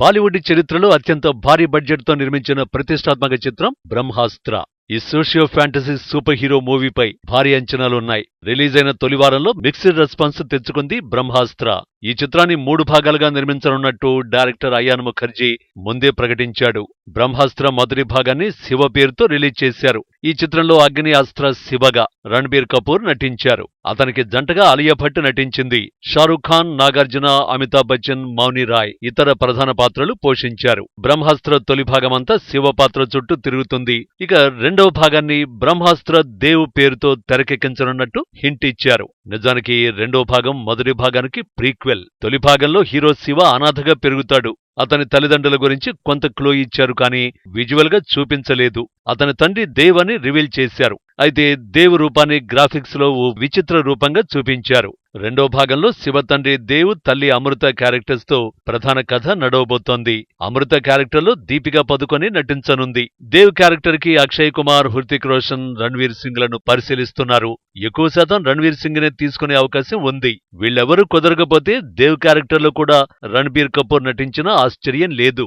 బాలీవుడ్ చరిత్రలో అత్యంత భారీ బడ్జెట్తో నిర్మించిన ప్రతిష్టాత్మక చిత్రం బ్రహ్మాస్త్ర. ఈ సోషియో ఫ్యాంటసీ సూపర్ హీరో మూవీపై భారీ అంచనాలున్నాయి. రిలీజ్ అయిన తొలి వారంలో మిక్స్డ్ రెస్పాన్స్ తెచ్చుకుంది బ్రహ్మాస్త్ర. ఈ చిత్రాన్ని మూడు భాగాలుగా నిర్మించనున్నట్టు డైరెక్టర్ అయాన్ ముఖర్జీ ముందే ప్రకటించాడు. బ్రహ్మాస్త్ర మొదటి భాగాన్ని శివ పేరుతో రిలీజ్ చేశారు. ఈ చిత్రంలో అగ్ని అస్త్ర శివగా రణబీర్ కపూర్ నటించారు. అతనికి జంటగా అలియా భట్ నటించింది. షారూఖ్ ఖాన్ నాగార్జున అమితాబ్ బచ్చన్ మౌని రాయ్ ఇతర ప్రధాన పాత్రలు పోషించారు. బ్రహ్మాస్త్ర తొలి భాగమంతా శివ పాత్ర చుట్టూ తిరుగుతుంది. ఇక రెండవ భాగాన్ని బ్రహ్మాస్త్ర దేవ్ పేరుతో తెరకెక్కించనున్నట్టు హింట్ ఇచ్చారు. నిజానికి రెండో భాగం మొదటి భాగానికి ప్రీక్వెల్. తొలి భాగంలో హీరో శివ అనాథగా పెరుగుతాడు. అతని తల్లిదండ్రుల గురించి కొంత క్లో ఇచ్చారు కానీ విజువల్గా చూపించలేదు. అతని తండ్రి దేవ్ అని రివీల్ చేశారు. అయితే దేవ్ రూపాన్ని గ్రాఫిక్స్లో ఓ విచిత్ర రూపంగా చూపించారు. రెండో భాగంలో శివ తండ్రి దేవ్ తల్లి అమృత క్యారెక్టర్స్తో ప్రధాన కథ నడవబోతోంది. అమృత క్యారెక్టర్లో దీపిక పదుకొని నటించనుంది. దేవ్ క్యారెక్టర్కి అక్షయ్ కుమార్ హృతిక్ రోషన్ రణ్వీర్ సింగ్లను పరిశీలిస్తున్నారు. ఎక్కువ శాతం రణ్వీర్ సింగ్ నే తీసుకునే అవకాశం ఉంది. వీళ్ళెవరూ కుదరకపోతే దేవ్ క్యారెక్టర్లో కూడా రణ్బీర్ కపూర్ నటించినా ఆశ్చర్యం లేదు.